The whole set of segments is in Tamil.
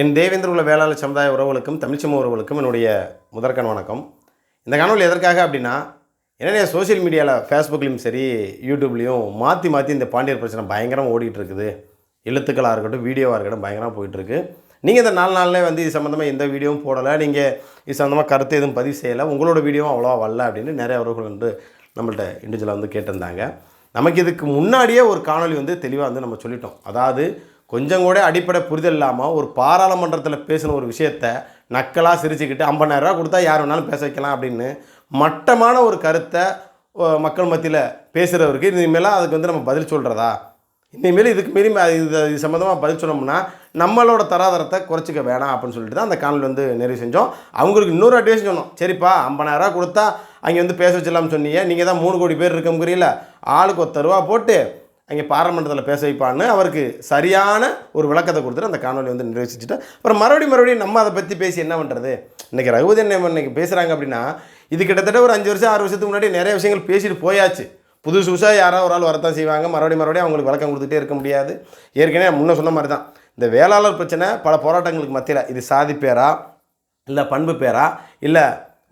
என் தேவேந்திர உள்ள வேளாளர் சமுதாய உறவுகளுக்கும் தமிழ்ச்சம உறவுகளுக்கும் என்னுடைய முதற்கண் வணக்கம். இந்த காணொலி எதற்காக அப்படின்னா என்னென்ன சோஷியல் மீடியாவில் ஃபேஸ்புக்லேயும் சரி யூடியூப்லேயும் மாற்றி மாற்றி இந்த பாண்டியர் பிரச்சனை பயங்கரமாக ஓடிட்டு இருக்குது எழுத்துக்களாக இருக்கட்டும் வீடியோவாக இருக்கட்டும் பயங்கரமாக போயிட்டுருக்கு. நீங்கள் இந்த நாலு நாளில் வந்து இது சம்மந்தமாக எந்த வீடியோவும் போடலை. நீங்கள் இது சம்மந்தமாக கருத்து எதுவும் பதிவு செய்யலை. உங்களோட வீடியோவும் அவ்வளோவா வரல அப்படின்னு நிறைய உறவுகள் வந்து நம்மள்ட்ட இண்டிவிஜுவலாக வந்து கேட்டிருந்தாங்க. நமக்கு இதுக்கு முன்னாடியே ஒரு காணொளி வந்து தெளிவாக வந்து நம்ம சொல்லிட்டோம். அதாவது கொஞ்சம் கூட அடிப்படை புரிதல் இல்லாமல் ஒரு பாராளுமன்றத்தில் பேசின ஒரு விஷயத்த நக்கலாக சிரிச்சுக்கிட்டு ஐம்பதாயிரரூவா கொடுத்தா யார் வேணாலும் பேச வைக்கலாம் அப்படின்னு மட்டமான ஒரு கருத்தை மக்கள் மத்தியில் பேசுகிறவருக்கு இனிமேலாம் அதுக்கு வந்து நம்ம பதில் சொல்கிறதா இனிமேல் இதுக்கு மீறி இது இது சம்மந்தமாக பதில் சொன்னோம்னா நம்மளோட தராதரத்தை குறைச்சிக்க வேணாம் அப்படின்னு சொல்லிட்டு தான் அந்த காணொலி வந்து நிறைவு செஞ்சோம். அவங்களுக்கு இன்னொரு அட்வைஸ் சொன்னோம். சரிப்பா ஐம்பதாயிரரூவா கொடுத்தா அங்கே வந்து பேச வச்சிடலாம்னு சொன்னீங்க. நீங்கள் தான் மூணு கோடி பேர் இருக்கமுக்கிறீல ஆளுக்கு ஒத்த ரூபா போட்டு அங்கே பாராளுமன்றத்தில் பேச வைப்பான்னு அவருக்கு சரியான ஒரு விளக்கத்தை கொடுத்துட்டு அந்த காணொலி வந்து நிறைவேற்றிட்டு அப்புறம் மறுபடியும் மறுபடியும் நம்ம அதை பற்றி பேசி என்ன பண்ணுறது? இன்றைக்கி ரகுபதி அண்ணன் இன்னைக்கு பேசுகிறாங்க அப்படின்னா இது கிட்டத்தட்ட ஒரு அஞ்சு வருஷம் ஆறு வருஷத்துக்கு முன்னாடி நிறைய விஷயங்கள் பேசிட்டு போயாச்சு. புதுசு புதுசாக யாராவது ஒரு ஆள் வரத்தான் செய்வாங்க. மறுபடியும் மறுபடியும் அவங்களுக்கு விளக்கம் கொடுத்துட்டே இருக்க முடியாது. ஏற்கனவே முன்னே சொன்ன மாதிரி தான் இந்த வேளாளர் பிரச்சனை பல போராட்டங்களுக்கு மத்தியில் இது சாதி பேரா இல்லை பண்பு பேரா இல்லை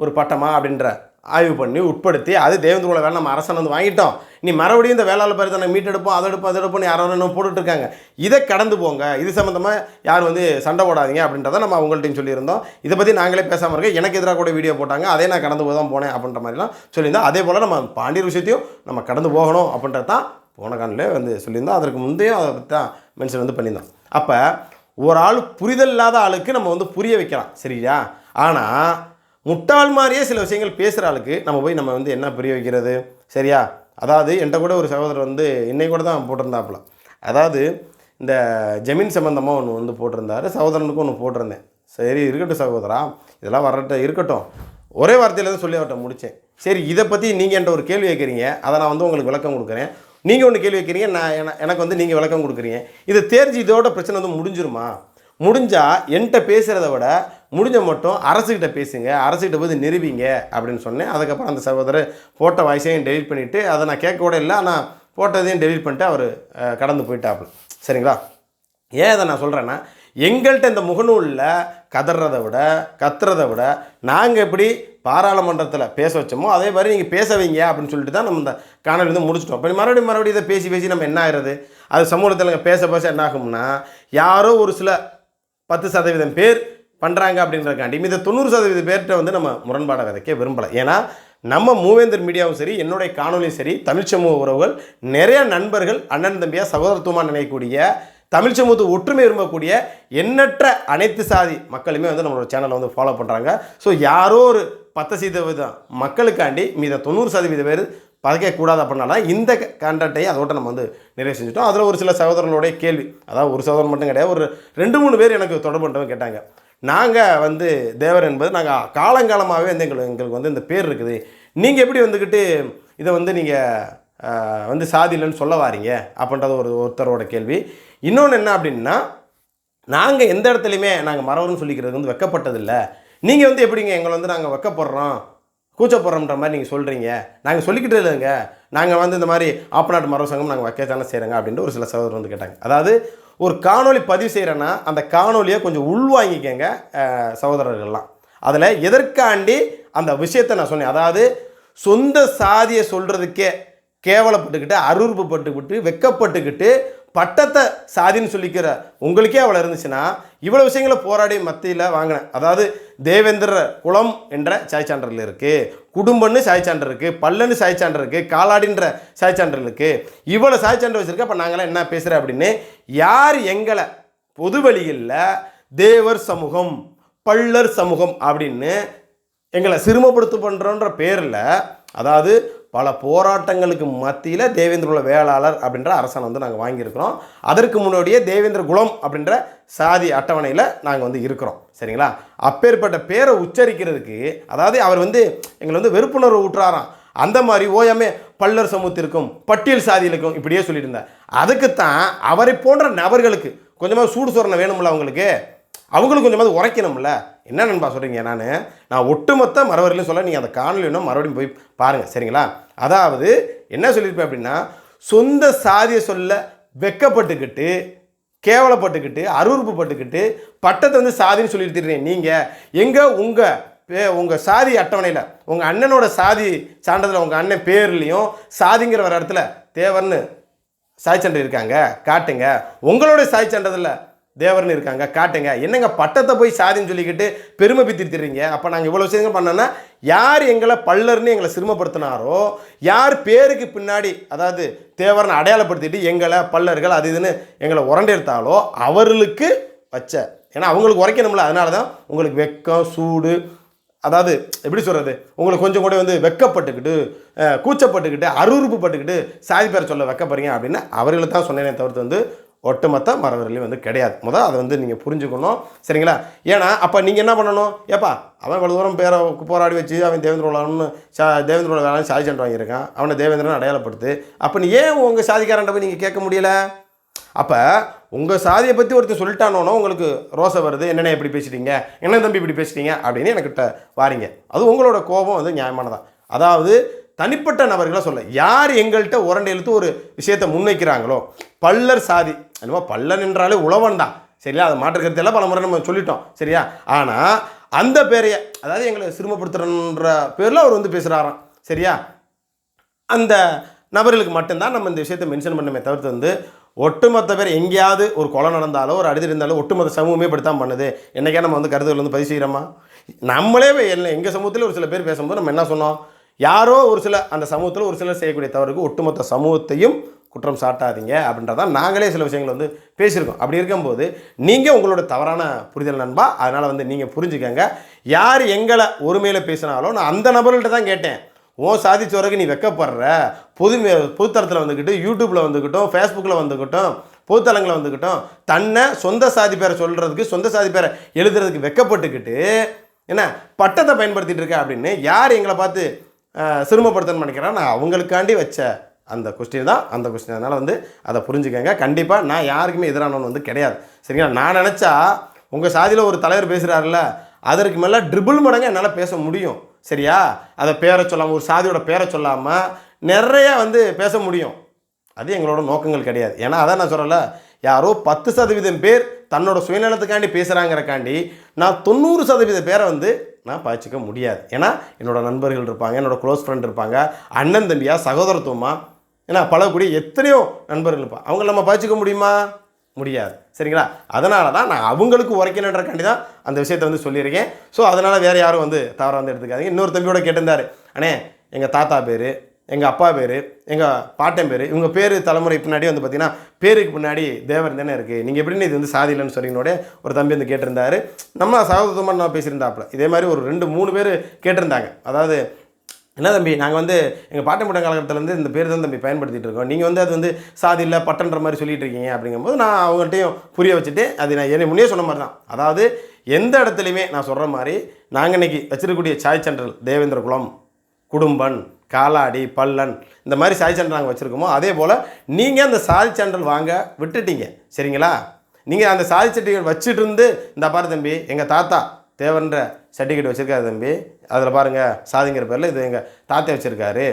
ஒரு பட்டமா அப்படின்ற ஆய்வு பண்ணி உட்படுத்தி அது தேவேந்திரோட வேலை நம்ம அரசன் வந்து வாங்கிட்டோம். நீ மறுபடியும் இந்த வேளாளர் பரிசனை மீட்டெடுப்போம் அதை எடுப்போம் அதை எடுப்போம் யாரோ இன்னும் போட்டுட்ருக்காங்க. இதை கடந்து போங்க. இது சம்மந்தமாக யாரும் வந்து சண்டை போடாதீங்க அப்படின்றத நம்ம அவங்கள்ட்டையும் சொல்லியிருந்தோம். இதை பற்றி நாங்களே பேசாமல் இருக்கோம் எனக்கு எதிராக கூட வீடியோ போட்டாங்க. அதே நான் கடந்து போய் தான் போனேன் அப்படின்ற மாதிரிலாம் சொல்லியிருந்தோம். அதே போல் நம்ம பாண்டியர் விஷயத்தையும் நம்ம கடந்து போகணும் அப்படின்றது தான் போன காலில் வந்து சொல்லியிருந்தோம். அதற்கு முந்தையும் அதை பற்றி தான் மென்ஷன் வந்து பண்ணியிருந்தோம். அப்போ ஒரு ஆள் புரிதல் இல்லாத ஆளுக்கு நம்ம வந்து புரிய வைக்கலாம். சரியா? ஆனால் முட்டாள் மாதிரியே சில விஷயங்கள் பேசுகிற ஆளுக்கு நம்ம போய் நம்ம வந்து என்ன புரிய வைக்கிறது? சரியா? அதாவது என்கிட்ட கூட ஒரு சகோதரர் வந்து இன்னைக்கு கூட தான் போட்டிருந்தாப்புல. அதாவது இந்த ஜமீன் சம்மந்தமாக ஒன்று வந்து போட்டிருந்தாரு சகோதரனுக்கும் ஒன்று போட்டிருந்தேன். சரி இருக்கட்டும் சகோதரா. இதெல்லாம் வரட்ட இருக்கட்டும். ஒரே வார்த்தையில் தான் சொல்லி அவர்கிட்ட முடித்தேன் சரி இதை பற்றி நீங்கள் என்கிட்ட ஒரு கேள்வி கேட்குறீங்க அதை நான் வந்து உங்களுக்கு விளக்கம் கொடுக்குறேன். நீங்கள் ஒன்று கேள்வி வைக்கிறீங்க நான் எனக்கு வந்து நீங்கள் விளக்கம் கொடுக்குறீங்க. இதை தேர்ச்சி இதோட பிரச்சனை வந்து முடிஞ்சிருமா? முடிஞ்சால் என்கிட்ட பேசுகிறத விட முடிஞ்ச மட்டும் அரசுக்கிட்ட பேசுங்க அரசுக்கிட்ட போய் நிரூபிங்க அப்படின்னு சொன்னேன். அதுக்கப்புறம் அந்த சகோதரர் போட்ட வாய்ஸையும் டெலிட் பண்ணிவிட்டு அதை நான் கேட்க கூட இல்லை ஆனால் போட்டதையும் டெலிட் பண்ணிட்டு அவர் கடந்து போயிட்டாப்புல. சரிங்களா? ஏன் இதை நான் சொல்கிறேன்னா எங்கள்கிட்ட இந்த முகநூலில் கதறத விட கத்துறதை விட நாங்கள் எப்படி பாராளுமன்றத்தில் பேச வச்சோமோ அதே மாதிரி நீங்கள் பேச வைங்க அப்படின்னு சொல்லிட்டு தான் நம்ம இந்த காணொலி வந்து முடிச்சிட்டோம். இப்போ மறுபடியும் மறுபடியும் இதை பேசி பேசி நம்ம என்ன ஆயிடுறது அது சமூகத்தில் பேச பேச என்ன ஆகும்னா யாரோ ஒரு சில பத்து சதவீதம் பேர் பண்ணுறாங்க அப்படின்றதுக்காண்டி இந்த தொண்ணூறு சதவீத பேர்கிட்ட வந்து நம்ம முரண்பாடை விதைக்க விரும்பலை. ஏன்னா நம்ம மூவேந்தர் மீடியாவும் சரி என்னுடைய காணொலியும் சரி தமிழ் சமூக உறவுகள் நிறைய நண்பர்கள் அண்ணன் தம்பியாக சகோதரத்துவமாக நினைக்கக்கூடிய தமிழ் சமூகத்தை ஒற்றுமை விரும்பக்கூடிய எண்ணற்ற அனைத்து சாதி மக்களுமே வந்து நம்மளோட சேனலை வந்து ஃபாலோ பண்ணுறாங்க ஸோ யாரோ ஒரு பத்து சதவீதம் மக்களுக்காண்டி மீத தொண்ணூறு சதவீத பேர் பதைக்கக்கூடாது அப்படின்னா இந்த கண்டென்ட்டையும் அதோட நம்ம வந்து நிறைவு செஞ்சுட்டோம். அதில் ஒரு சில சகோதரர்களுடைய கேள்வி அதாவது ஒரு சகோதரன் மட்டும் கிடையாது ஒரு ரெண்டு மூணு பேர் எனக்கு தொடர்பு கேட்டாங்க. நாங்கள் வந்து தேவர் என்பது நாங்கள் காலங்காலமாகவே வந்து எங்களுக்கு எங்களுக்கு வந்து இந்த பேர் இருக்குது. நீங்கள் எப்படி வந்துக்கிட்டு இதை வந்து நீங்கள் வந்து சாதி இல்லைன்னு சொல்ல வாரீங்க? அப்படின்றது ஒரு ஒருத்தரோட கேள்வி. இன்னொன்று என்ன அப்படின்னா நாங்கள் எந்த இடத்துலையுமே நாங்கள் மரவர்னு சொல்லிக்கிறது வந்து வெக்கப்பட்டதில்லை. நீங்கள் வந்து எப்படிங்க எங்களை வந்து நாங்கள் வெக்கப்படுறோம்? கூச்சப்படுறோம்ன்ற மாதிரி நீங்கள் சொல்கிறீங்க நாங்கள் சொல்லிக்கிட்டே இல்லைங்க. நாங்கள் வந்து இந்த மாதிரி ஆப்பநாட்டு மரவ சங்கம் நாங்கள் வைக்கத்தானே செய்கிறோங்க அப்படின்ட்டு ஒரு சில சகோதரர் வந்து கேட்டாங்க. அதாவது ஒரு காணொளி பதிவு செய்கிறேன்னா அந்த காணொலியை கொஞ்சம் உள்வாங்கிக்கங்க சகோதரர்கள்லாம். அதில் எதற்காண்டி அந்த விஷயத்தை நான் சொன்னேன். அதாவது சொந்த சாதியை சொல்கிறதுக்கே கேவலப்பட்டுக்கிட்டு அருவறுப்புப்பட்டுக்கிட்டு வெக்கப்பட்டுக்கிட்டு பட்டத்தை சாதின்னு சொல்லிக்கிற உங்களுக்கே அவ்வளோ இருந்துச்சுன்னா இவ்வளோ விஷயங்களை போராடி மத்தியில் வாங்கினேன். அதாவது தேவேந்திர குலம் என்ற சாய்ச்சான்றல் இருக்குது குடும்பம்னு சாய்ச்சான்றல் இருக்குது பல்லன்னு சாய்ச்சான்றல் இருக்குது காலாடின்ற சாய்ச்சான்றல் இருக்குது இவ்வளோ சாய்ச்சான்றல் வச்சுருக்க அப்போ நாங்களாம் என்ன பேசுகிறேன் அப்படின்னு யார் எங்களை பொது வழிகளில் தேவர் சமூகம் பள்ளர் சமூகம் அப்படின்னு எங்களை சிறுமப்படுத்து பண்ணுறோன்ற பேரில் அதாவது பல போராட்டங்களுக்கு மத்தியில் தேவேந்திரகுல வேளாளர் அப்படின்ற அரசனை வந்து நாங்கள் வாங்கியிருக்கிறோம். அதற்கு முன்னாடியே தேவேந்திர குலம் அப்படின்ற சாதி அட்டவணையில் நாங்கள் வந்து இருக்கிறோம். சரிங்களா? அப்பேற்பட்ட பேரை உச்சரிக்கிறதுக்கு அதாவது அவர் வந்து எங்களை வந்து வெறுப்புணர்வு ஊற்றாராம். அந்த மாதிரி ஓயாமே பல்லர் சமூகத்திற்கும் பட்டியல் சாதிகளுக்கும் இப்படியே சொல்லியிருந்தார். அதுக்குத்தான் அவரை போன்ற நபர்களுக்கு கொஞ்சமாக சூடு சொரணை வேணும்ல அவங்களுக்கு? அவங்களுக்கு கொஞ்சமாவது உரைக்கணும்ல. என்ன நண்பா சொல்கிறீங்க நான் நான் ஒட்டுமொத்த மரவர்களையும் சொல்ல நீங்கள் அந்த காணொலி மறுபடியும் போய் பாருங்கள் சரிங்களா? அதாவது என்ன சொல்லியிருப்பேன் அப்படின்னா சொந்த சாதியை சொல்ல வெக்கப்பட்டுக்கிட்டு கேவலப்பட்டுக்கிட்டு அருவறுப்பு பட்டுக்கிட்டு பட்டத்தை வந்து சாதின்னு சொல்லியிருக்கிறேன் நீங்கள் எங்கே உங்கள் பே உங்கள் சாதி அட்டவணையில் உங்கள் அண்ணனோட சாதி சான்றிதழ் உங்கள் அண்ணன் பேர்லேயும் சாதிங்கிற வர இடத்துல தேவர்னு சாய் சான்று இருக்காங்க. காட்டுங்க. உங்களோட சாய் சான்றதில் தேவர்னு இருக்காங்க காட்டுங்க. என்னங்க பட்டத்தை போய் சாதின்னு சொல்லிக்கிட்டு பெருமை பித்திருக்கிறீங்க? அப்போ நாங்கள் இவ்வளோ விஷயங்கள் பண்ணோன்னா யார் எங்களை பல்லர்னு எங்களை சிரமப்படுத்தினாரோ யார் பேருக்கு பின்னாடி அதாவது தேவர்னு அடையாளப்படுத்திட்டு எங்களை பல்லர்கள் அது இதுன்னு எங்களை உரண்டெடுத்தாலோ அவர்களுக்கு வச்ச ஏன்னா அவங்களுக்கு உரைக்கணும்ல அதனால தான் உங்களுக்கு வெக்கம் சூடு அதாவது எப்படி சொல்கிறது உங்களுக்கு கொஞ்சம் கூட வந்து வெக்கப்பட்டுக்கிட்டு கூச்சப்பட்டுக்கிட்டு அருவருப்பு பட்டுக்கிட்டு சாதி பேரை சொல்ல வெக்கப்படுறீங்க அப்படின்னு அவர்களை தான் சொன்னேனே தவிர்த்து வந்து ஒட்டுமொத்த மரவர்களையும் வந்து கிடையாது. முதல் அதை வந்து நீங்கள் புரிஞ்சுக்கணும். சரிங்களா? ஏன்னா அப்போ நீங்கள் என்ன பண்ணணும்? ஏப்பா அவன் இவ்வளோ தூரம் பேரை போராடி வச்சு அவன் தேவேந்திரோலான்னு சா தேவேந்திரோட வேலை சாதி சென்று வாங்கியிருக்கான். அவனை தேவேந்திரன் அடையாளப்படுத்து. அப்போ நீ ஏன் உங்கள் சாதிக்காரன்ட்ட போய் நீங்கள் கேட்க முடியல? அப்போ உங்கள் சாதியை பற்றி ஒருத்தர் சொல்லிட்டானோனோ உங்களுக்கு ரோசை வருது. என்னென்ன இப்படி பேசிட்டீங்க? என்ன தம்பி இப்படி பேசிட்டீங்க? அப்படின்னு எனக்கிட்ட வாரிங்க. அது உங்களோட கோபம் வந்து நியாயமானதான் அதாவது தனிப்பட்ட நபர்களை சொல்ல யார் எங்கள்கிட்ட உரண்டை இழுத்து ஒரு விஷயத்தை முன்வைக்கிறாங்களோ பல்லர் சாதி என்னமோ பல்லர் என்றாலே உழவன் தான் சரியா? அதை மாற்றுக்கிறது எல்லாம் பல முறை நம்ம சொல்லிட்டோம். சரியா? ஆனால் அந்த பேரையை அதாவது எங்களை சிறுமப்படுத்துறன்ற பேரில் அவர் வந்து பேசுகிறாராம் சரியா? அந்த நபர்களுக்கு மட்டும்தான் நம்ம இந்த விஷயத்தை மென்ஷன் பண்ணமே தவிர்த்து வந்து ஒட்டுமொத்த பேர் எங்கேயாவது ஒரு கொலை நடந்தாலோ ஒரு அடிதல் இருந்தாலும் ஒட்டுமொத்த சமூகமே இப்படித்தான் பண்ணுது. என்னைக்கே நம்ம வந்து கருத்துக்கள் வந்து பதிவு செய்கிறோமா? நம்மளே என்ன எங்கள் சமூகத்தில் ஒரு சில பேர் பேசும்போது நம்ம என்ன சொன்னோம்? யாரோ ஒரு சில அந்த சமூகத்தில் ஒரு சிலர் செய்யக்கூடிய தவறுக்கு ஒட்டுமொத்த சமூகத்தையும் குற்றம் சாட்டாதீங்க அப்படின்றதான் நாங்களே சில விஷயங்கள் வந்து பேசியிருக்கோம். அப்படி இருக்கும்போது நீங்கள் உங்களோட தவறான புரிதல் நண்பா அதனால் வந்து நீங்கள் புரிஞ்சுக்கங்க. யார் எங்களை ஒருமையில் பேசினாலும் நான் அந்த நபர்கள்ட்ட தான் கேட்டேன். உன் சாதிச்சவருக்கு நீ வெக்கப்படுற. பொது பொதுத்தளத்தில் வந்துக்கிட்டு யூடியூப்பில் வந்துக்கிட்டும் ஃபேஸ்புக்கில் வந்துக்கிட்டும் பொதுத்தலங்களை வந்துக்கிட்டும் தன்னை சொந்த சாதி பேரை சொல்கிறதுக்கு சொந்த சாதி பேரை எழுதுறதுக்கு வெக்கப்பட்டுக்கிட்டு என்ன பட்டத்தை பயன்படுத்திட்டு இருக்க அப்படின்னு யார் எங்களை பார்த்து சிறுமப்படுத்தணும்னு நினைக்கிறேன். நான் அவங்களுக்காண்டி வச்ச அந்த கொஸ்டின் தான். அந்த கொஸ்டின் அதனால் வந்து அதை புரிஞ்சுக்கங்க. கண்டிப்பாக நான் யாருக்குமே எதிரானவன் வந்து கிடையாது. சரிங்களா? நான் நினச்சா உங்கள் சாதியில் ஒரு தலைவர் பேசுகிறாருல்ல அதற்கு மேலே ட்ரிபிள் மடங்கு என்னால் பேச முடியும். சரியா? அதை பேரை சொல்லாமல் ஒரு சாதியோட பேரை சொல்லாமல் நிறையா வந்து பேச முடியும். அது எங்களோட நோக்கங்கள் கிடையாது. ஏன்னா அதான் நான் சொல்லலை. யாரோ பத்து சதவீதம் பேர் தன்னோட சுயநலத்துக்காண்டி பேசுகிறாங்கிறக்காண்டி நான் தொண்ணூறு சதவீத பேரை வந்து நான் பாய்ச்சிக்க முடியாது. ஏன்னா என்னோடய நண்பர்கள் இருப்பாங்க என்னோடய க்ளோஸ் ஃப்ரெண்ட் இருப்பாங்க அண்ணன் தம்பியா சகோதரத்துவமா ஏன்னா பழகக்கூடிய எத்தனையோ நண்பர்கள் இருப்பாங்க அவங்க நம்ம பாய்ச்சிக்க முடியுமா? முடியாது. சரிங்களா? அதனால தான் நான் அவங்களுக்கு உரைக்கணுன்றக்காண்டி தான் அந்த விஷயத்தை வந்து சொல்லியிருக்கேன். ஸோ அதனால் வேறு யாரும் வந்து தவறாக வந்து எடுத்துக்காதீங்க. இன்னொரு தம்பியோட கேட்டிருந்தாரு. அண்ணே எங்கள் தாத்தா பேர் எங்கள் அப்பா பேர் எங்கள் பாட்டன் பேர் இவங்க பேர் தலைமுறை பின்னாடி வந்து பார்த்தீங்கன்னா பேருக்கு பின்னாடி தேவர் தானே இருக்குது நீங்கள் எப்படின்னு இது வந்து சாதி இல்லைன்னு சொல்லினோட ஒரு தம்பி வந்து கேட்டிருந்தாரு. நம்ம சகோதரமாக நான் பேசியிருந்தாப்புல. இதே மாதிரி ஒரு ரெண்டு மூணு பேர் கேட்டிருந்தாங்க. அதாவது என்ன தம்பி நாங்கள் வந்து எங்கள் பாட்டம்பட்ட காலகட்டத்திலேருந்து இந்த பேர் தான் தம்பி பயன்படுத்திகிட்டு இருக்கோம். நீங்கள் வந்து அது வந்து சாதி இல்லை பட்டன்ற மாதிரி சொல்லிட்டு இருக்கீங்க அப்படிங்கும்போது நான் அவங்கள்ட்டையும் புரிய வச்சுட்டு அது நான் என்ன முன்னே சொன்ன மாதிரி தான் அதாவது எந்த இடத்துலையுமே நான் சொல்கிற மாதிரி நாங்கள் இன்னைக்கு வச்சிருக்கக்கூடிய சாய் சென்ட்ரல் தேவேந்திர குலம் குடும்பன் காலாடி பல்லன் இந்த மாதிரி சாதி சான்றிதழ் நாங்கள் வச்சுருக்கோமோ அதே போல் நீங்கள் அந்த சாதி சான்றல் வாங்க விட்டுட்டீங்க. சரிங்களா? நீங்கள் அந்த சாதி சர்டிஃபிகேட் வச்சுட்டு இருந்து இந்த பாரு தம்பி எங்கள் தாத்தா தேவன்ற சர்டிஃபிகேட் வச்சுருக்காரு தம்பி. அதில் பாருங்கள் சாதிங்கிற பேரில் இது எங்கள் தாத்தா வச்சுருக்காரு.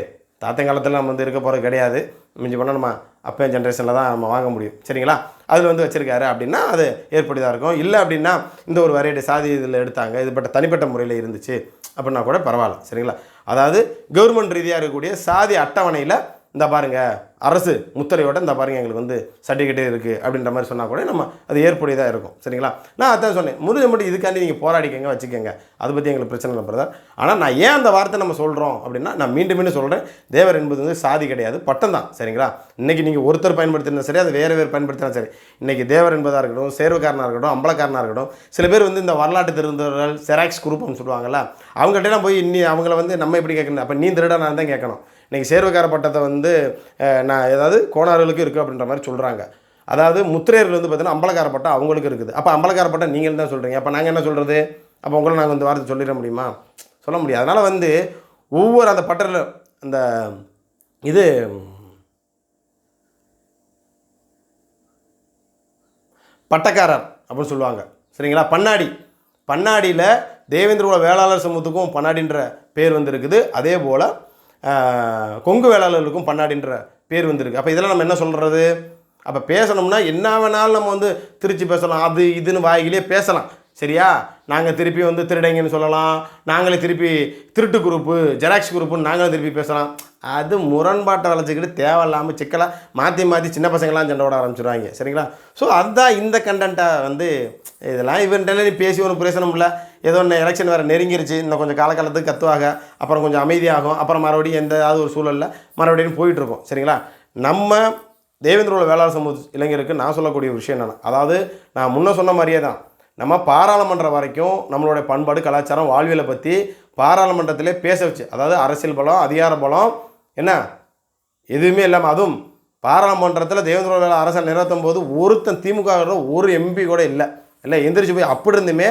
தாத்தன் காலத்தில் நம்ம வந்து இருக்க போகிறது கிடையாது. மிஞ்சி பண்ணணுமா அப்போ ஜென்ரேஷனில் தான் நம்ம வாங்க முடியும். சரிங்களா? அதில் வந்து வச்சுருக்காரு அப்படின்னா அது ஏற்படுதாக இருக்கும். இல்லை அப்படின்னா இந்த ஒரு வெரைட்டி சாதி இதில் எடுத்தாங்க. இது பட்ட தனிப்பட்ட முறையில் இருந்துச்சு. அப்படின்னா கூட பரவாயில்ல. சரிங்களா? அதாவது கவர்மெண்ட் ரீதியாக இருக்கக்கூடிய சாதி அட்டவணையில் இந்த பாருங்க அரசு முத்திரையோட இந்த பாருங்க எங்களுக்கு வந்து சர்டிஃபிகேட்டே இருக்குது அப்படின்ற மாதிரி சொன்னால் கூட நம்ம அது ஏற்புடையதாக இருக்கும். சரிங்களா? நான் அதான் சொன்னேன் முடிஞ்ச மட்டும் இதுக்காண்டி நீங்கள் போராடிக்கங்க வச்சுக்கோங்க. அதை பற்றி எங்களுக்கு பிரச்சனை இல்லை பிரதர் ஆனால் நான் ஏன் அந்த வார்த்தை நம்ம சொல்கிறோம் அப்படின்னா நான் மீண்டும் மீண்டும் சொல்கிறேன் தேவர் என்பது வந்து சாதி கிடையாது பட்டம் தான். சரிங்களா? இன்றைக்கி நீங்கள் ஒருத்தர் பயன்படுத்தினா சரி அது வேறு வேறு பயன்படுத்தினா சரி. இன்றைக்கி தேவர் என்பதாக இருக்கட்டும் சேர்வுக்காரனாக இருக்கட்டும் அம்பலக்காரனாக இருக்கட்டும் சில பேர் வந்து இந்த வரலாற்று திருந்தவர்கள் செராக்ஸ் குரூப்னு சொல்லுவாங்கள்ல அவங்கள்ட்டலாம் போய் இன்னி அவங்கள வந்து நம்ம எப்படி கேட்கணும்? அப்போ நீ திருடனா தான் கேட்கணும். இன்றைக்கி சேர்வக்கார பட்டத்தை வந்து நான் ஏதாவது கோணார்களுக்கு இருக்குது அப்படின்ற மாதிரி சொல்கிறாங்க அதாவது முத்திரையர்கள் வந்து பார்த்தீங்கன்னா அம்பலக்கார பட்டம் அவங்களுக்கு இருக்குது. அப்போ அம்பலக்கார பட்டம் நீங்கள் தான் சொல்கிறீங்க அப்போ நாங்கள் என்ன சொல்கிறது அப்போ உங்களை நாங்கள் இந்த வார்த்தை சொல்லிட முடியுமா? சொல்ல முடியாது. அதனால் வந்து ஒவ்வொரு அந்த பட்டரில் அந்த இது பட்டக்காரர் அப்படின்னு சொல்லுவாங்க. சரிங்களா? பண்ணாடி பண்ணாடியில் தேவேந்திரோட வேளாளர் சமூகத்துக்கும் பண்ணாடின்ற பேர் வந்திருக்குது அதே போல் கொங்கு வேளாளர்களுக்கும் பண்ணாடின்ற பேர் வந்திருக்கு. அப்போ இதெல்லாம் நம்ம என்ன சொல்கிறது அப்போ பேசணும்னா என்ன வேணாலும் நம்ம வந்து திருச்சி பேசலாம். அது இதுன்னு வாயிலே பேசலாம். சரியா? நாங்கள் திருப்பி வந்து திருடைங்கன்னு சொல்லலாம். நாங்களே திருப்பி திருட்டு குரூப்பு ஜெராக்ஸ் குரூப்புன்னு நாங்களே திருப்பி பேசலாம். அது முரண்பாட்டை வளர்ச்சிக்கிட்டு தேவையில்லாமல் சிக்கலாக மாற்றி மாற்றி சின்ன பசங்களாம் சண்டை விட ஆரம்பிச்சிடுவாங்க சரிங்களா? ஸோ அதுதான் இந்த கண்டென்ட்டை வந்து இதெல்லாம் இவன்ட்டெல்லாம் நீ பேசி ஒன்றும் பிரயோசனம் இல்லை. ஏதோ ஒன்று எலெக்ஷன் வேறு நெருங்கிருச்சு. இன்னும் கொஞ்சம் காலகாலத்துக்கு கத்துவாங்க. அப்புறம் கொஞ்சம் அமைதியாகும். அப்புறம் மறுபடியும் எந்த ஏதாவது ஒரு சூழலில் மறுபடியும் போயிட்டுருக்கோம் சரிங்களா? நம்ம தேவேந்திரோட வேளாண் சமூக இளைஞருக்கு நான் சொல்லக்கூடிய ஒரு விஷயம் என்னென்னா அதாவது நான் முன்னே சொன்ன மாதிரியே தான். நம்ம பாராளுமன்றம் வரைக்கும் நம்மளுடைய பண்பாடு கலாச்சாரம் வாழ்வியலை பற்றி பாராளுமன்றத்திலே பேச வச்சு அதாவது அரசியல் பலம் அதிகார பலம் என்ன? எதுவுமே இல்லாமல் அதுவும் பாராளுமன்றத்தில் தேவேந்திர வேலை அரசை நிறுத்தும் போது ஒருத்தன் திமுக ஒரு எம்பி கூட இல்லை. இல்லை எந்திரிச்சு போய் அப்படி இருந்துமே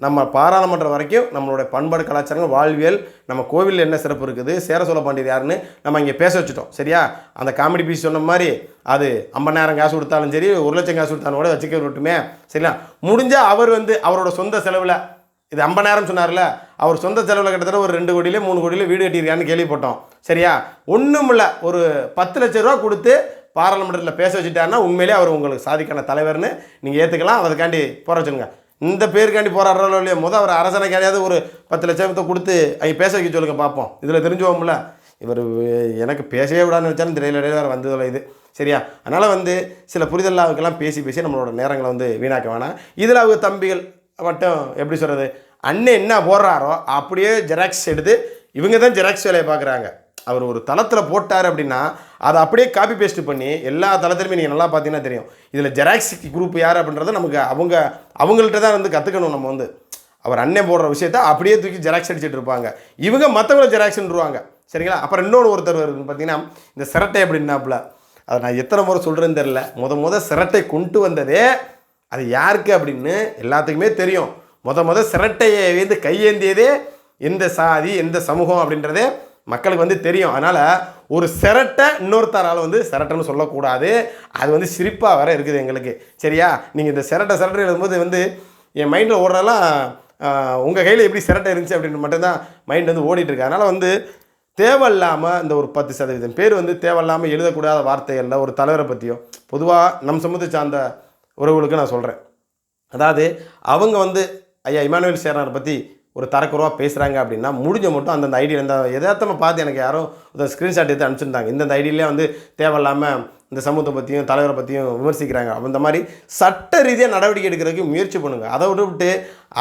நம்ம பாராளுமன்றம் வரைக்கும் நம்மளுடைய பண்பாடு கலாச்சாரங்கள் வாழ்வியல் நம்ம கோவிலில் என்ன சிறப்பு இருக்குது சேர சோழ பாண்டியர் யாருன்னு நம்ம இங்கே பேச வச்சுட்டோம் சரியா? அந்த காமெடி பீஸ் சொன்ன மாதிரி அது ஐம்பதாயிரம் காசு கொடுத்தாலும் சரி ஒரு லட்சம் காசு கொடுத்தாலும் கூட வச்சுக்க விட்டுமே சரிங்களா? முடிஞ்சால் அவர் வந்து அவரோட சொந்த செலவில் இது ஐம்பதாயிரம் சொன்னார்ல அவர் சொந்த செலவில் கிட்டத்தட்ட ஒரு ரெண்டு கோடியிலே மூணு கோடியில் வீடு கட்டியிருக்கான்னு கேள்விப்பட்டோம் சரியா? ஒன்றும் இல்லை ஒரு பத்து லட்ச ரூபா கொடுத்து பாராளுமன்றத்தில் பேச வச்சுட்டாருன்னா உண்மையிலே அவர் உங்களுக்கு சாதிக்கான தலைவர்னு நீங்கள் ஏற்றுக்கலாம் அதுக்காண்டி போற வச்சுருங்க இந்த பேருக்காண்டி போராடுறாரோ இல்லையா முதல் அவர் அரசனை கிடையாது ஒரு பத்து லட்சத்தை கொடுத்து அங்கே பேச வைக்க சொல்லுங்க பார்ப்போம். இதில் தெரிஞ்சுவோம்ல. இவர் எனக்கு பேசவே விடான்னு வச்சாலும் தெரியல இடையில வேறு வந்ததில்லை இது. சரியா? அதனால் வந்து சில புரிதல்லாவுக்கெல்லாம் பேசி பேசி நம்மளோட நேரங்களை வந்து வீணாக்க வேணாம். இதில் அவங்க தம்பிகள் மட்டும் எப்படி சொல்கிறது அண்ணன் என்ன போடுறாரோ அப்படியே ஜெராக்ஸ் எடுத்து இவங்க தான் ஜெராக்ஸ் வேலையை பார்க்குறாங்க. அவர் ஒரு தளத்தில் போட்டார் அப்படின்னா அதை அப்படியே காப்பி பேஸ்ட் பண்ணி எல்லா தளத்திலுமே நீங்கள் நல்லா பார்த்தீங்கன்னா தெரியும். இதில் ஜெராக்ஸ் குரூப் யார் அப்படின்றத நமக்கு அவங்க அவங்கள்ட்ட தான் வந்து கற்றுக்கணும் நம்ம வந்து. அவர் அண்ணன் போடுற விஷயத்த அப்படியே தூக்கி ஜெராக்ஸ் அடிச்சுட்டு இருப்பாங்க. இவங்க மற்றவங்களை ஜெராக்ஸ்ன்றுவாங்க சரிங்களா? அப்புறம் இன்னொரு ஒருத்தர் பார்த்தீங்கன்னா இந்த சிரட்டை அப்படின்னாப்புல. அதை நான் எத்தனை முறை சொல்கிறேன்னு தெரில முத முத சிரட்டை கொண்டு வந்ததே அது யாருக்கு அப்படின்னு எல்லாத்துக்குமே தெரியும். முத முத சிரட்டையை வந்து கையேந்தியதே எந்த சாதி எந்த சமூகம் அப்படின்றதே மக்களுக்கு வந்து தெரியும். அதனால் ஒரு சிரட்டை இன்னொருத்தரால் வந்து சிரட்டைன்னு சொல்லக்கூடாது. அது வந்து சிரிப்பாக வர இருக்குது எங்களுக்கு. சரியா? நீங்கள் இந்த சிரட்டை சிரட்டை எழுதும்போது வந்து என் மைண்டில் ஓடுறதெல்லாம் உங்கள் கையில் எப்படி சிரட்டை இருந்துச்சு அப்படின்னு மட்டும்தான் மைண்ட் வந்து ஓடிட்டுருக்கு அதனால் வந்து தேவையில்லாமல் இந்த ஒரு பத்து சதவீதம் பேர் வந்து தேவையில்லாமல் எழுதக்கூடாத வார்த்தைகளில் ஒரு தலைவரை பற்றியோ பொதுவாக நம் சமூகத்தை சார்ந்த உறவுகளுக்கு நான் சொல்கிறேன் அதாவது அவங்க வந்து ஐயா இமானுவேல் சேரனை பற்றி ஒரு தரக்குறவாக பேசுகிறாங்க அப்படின்னா முடிஞ்ச மட்டும் அந்தந்த ஐடியில் இந்த எதார்த்தமாக பார்த்து எனக்கு யாரும் ஒரு ஸ்க்ரீன்ஷாட் எடுத்து அனுப்பிச்சிருந்தாங்க. இந்தந்த ஐடியிலே வந்து தேவையில்லாமல் இந்த சமூகத்தை பற்றியும் தலைவரை பற்றியும் விமர்சிக்கிறாங்க. அந்த மாதிரி சட்ட ரீதியாக நடவடிக்கை எடுக்கிறதுக்கு முயற்சி பண்ணுங்கள் அதை விட்டுவிட்டு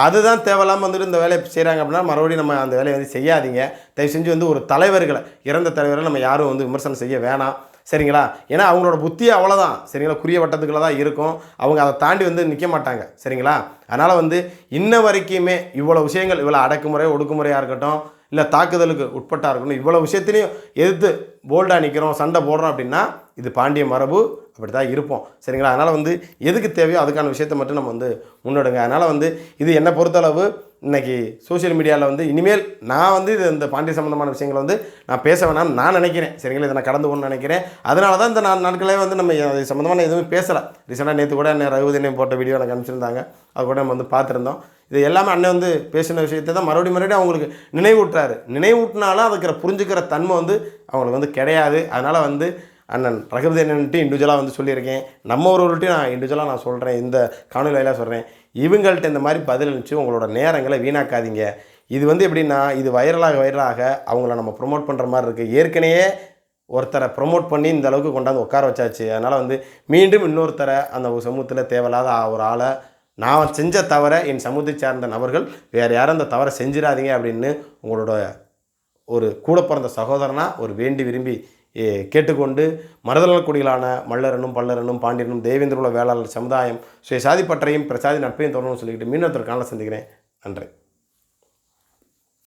அதுதான் தேவையில்லாமல் வந்துட்டு இந்த வேலையை செய்கிறாங்க அப்படின்னா மறுபடியும் நம்ம அந்த வேலையை வந்து செய்யாதீங்க. தயவு செஞ்சு வந்து ஒரு தலைவர்களை இறந்த தலைவரை நம்ம யாரும் வந்து விமர்சனம் செய்ய வேணாம். சரிங்களா? ஏன்னா அவங்களோட புத்தி அவ்வளோதான் சரிங்களா? குறிய வட்டத்துக்குள்ள தான் இருக்கும். அவங்க அதை தாண்டி வந்து நிற்க மாட்டாங்க. சரிங்களா? அதனால் வந்து இன்ன வரைக்குமே இவ்வளோ விஷயங்கள் இவ்வளோ அடக்குமுறை ஒடுக்குமுறையாக இருக்கட்டும் இல்லை தாக்குதலுக்கு உட்பட்டாக இருக்கணும் இவ்வளோ விஷயத்திலையும் எதிர்த்து போல்டாக நிற்கிறோம் சண்டை போடுறோம் அப்படின்னா இது பாண்டிய மரபு. அப்படி தான் இருப்போம். சரிங்களா? அதனால் வந்து எதுக்கு தேவையோ அதுக்கான விஷயத்தை மட்டும் நம்ம வந்து முன்னெடுங்க. அதனால் வந்து இது என்னை பொறுத்தளவு இன்னைக்கு சோஷியல் மீடியாவில் வந்து இனிமேல் நான் வந்து இது இந்த பாண்டிய சம்மந்தமான விஷயங்களை வந்து நான் பேச வேணாம்னு நான் நினைக்கிறேன். சரிங்களா? இதை நான் கடந்து போகணும்னு நினைக்கிறேன். அதனால தான் இந்த நான் நாட்களே வந்து நம்ம அது சம்மந்தமான எதுவுமே பேசலை. ரீசெண்டாக நேற்று கூட என்ன ரகுதினம் போட்ட வீடியோ எனக்கு அனுப்பிச்சிருந்தாங்க. அது கூட நம்ம வந்து பார்த்துருந்தோம். இது எல்லாமே அண்ணன் வந்து பேசின விஷயத்தை தான் மறுபடியும் மறுபடியும் அவங்களுக்கு நினைவூட்டுறாரு. நினைவூட்டினாலும் அதுக்கிற புரிஞ்சுக்கிற தன்மை வந்து அவங்களுக்கு வந்து கிடையாது. அதனால் வந்து அண்ணன் ரகுபதேனன்ட்டு இண்டிவிஜுவலாக வந்து சொல்லியிருக்கேன். நம்ம ஒருவர்கிட்டையும் நான் இண்டிவிஜுவலாக நான் சொல்கிறேன் இந்த காணொலியில் சொல்கிறேன் இவங்கள்ட்ட இந்த மாதிரி பதில் இருந்துச்சு உங்களோட நேரங்களை வீணாக்காதீங்க. இது வந்து எப்படின்னா இது வைரலாக வைரலாக அவங்கள நம்ம ப்ரொமோட் பண்ணுற மாதிரி இருக்குது ஏற்கனவே ஒருத்தரை ப்ரொமோட் பண்ணி இந்த அளவுக்கு கொண்டாந்து உட்கார வச்சாச்சு. அதனால் வந்து மீண்டும் இன்னொருத்தரை அந்த ஒரு சமூகத்தில் தேவையில்லாத ஒரு ஆளை நான் செஞ்ச தவறை என் சமூகத்தை சார்ந்த நபர்கள் வேறு யாரும் அந்த தவறை செஞ்சிடாதீங்க அப்படின்னு உங்களோட ஒரு கூட பிறந்த சகோதரனா ஒரு வேண்டி விரும்பி கேட்டுக்கொண்டு மறுதல் குடிகளான மல்லரனும் பல்லரனும் பாண்டியனும் தேவேந்திர வேளாளர் சமுதாயம் சுய சாதிப்பற்றையும் பிரசாதி நட்பையும் தொடரணும்னு சொல்லிக்கிட்டு மீனொருத்தர் காண சந்திக்கிறேன். நன்றி.